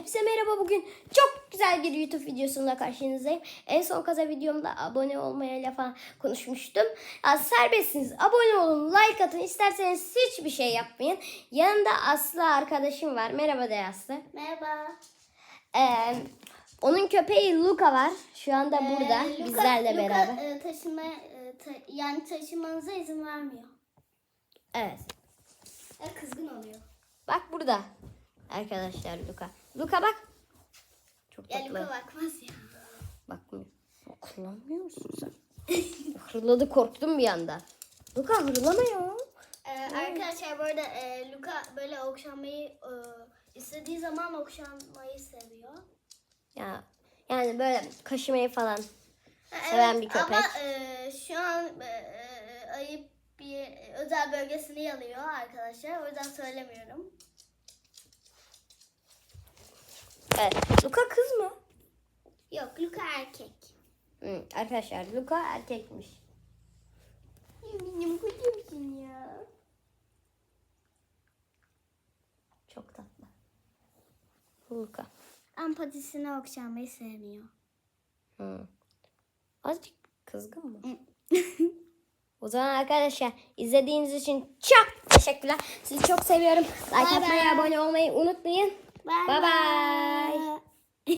Hepsi merhaba bugün çok güzel bir YouTube videosunda karşınızdayım. En son kaza videomda abone olmaya falan konuşmuştum. Ya serbestsiniz abone olun like atın isterseniz hiçbir şey yapmayın. Yanında Aslı arkadaşım var. Merhaba de Aslı. Merhaba. Ee, onun köpeği Luka var. Şu anda burada Ee, Luka- bizlerle Luka, beraber. e, taşıma, e, ta- yani taşımanıza izin vermiyor. Evet. E, kızgın oluyor. Bak burada arkadaşlar Luka. Luka bak. Çok Ya tatlı. Luka bakmaz ya. Bakmıyor. Hırlamıyor musun sen? Hırladı korktum bir anda. Luka hırlama ya. Ee, arkadaşlar bu arada e, Luka böyle okşanmayı e, istediği zaman okşanmayı seviyor. Ya yani böyle kaşımayı falan. Ha, Seven bir köpek. Ama e, şu an e, e, ayıp bir özel bölgesini yalıyor arkadaşlar. O yüzden söylemiyorum. Evet. Luka kız mı? Yok Luka erkek. Hı, arkadaşlar Luka erkekmiş. Benim kocamsın ya. Çok tatlı. Luka. Ampatisine okşanmayı sevmiyor. Hı. Azıcık kızgın mı? o zaman arkadaşlar izlediğiniz için çok teşekkürler. Sizi çok seviyorum. Like Bye atmayı, bye. abone olmayı unutmayın. Bye Bye bye.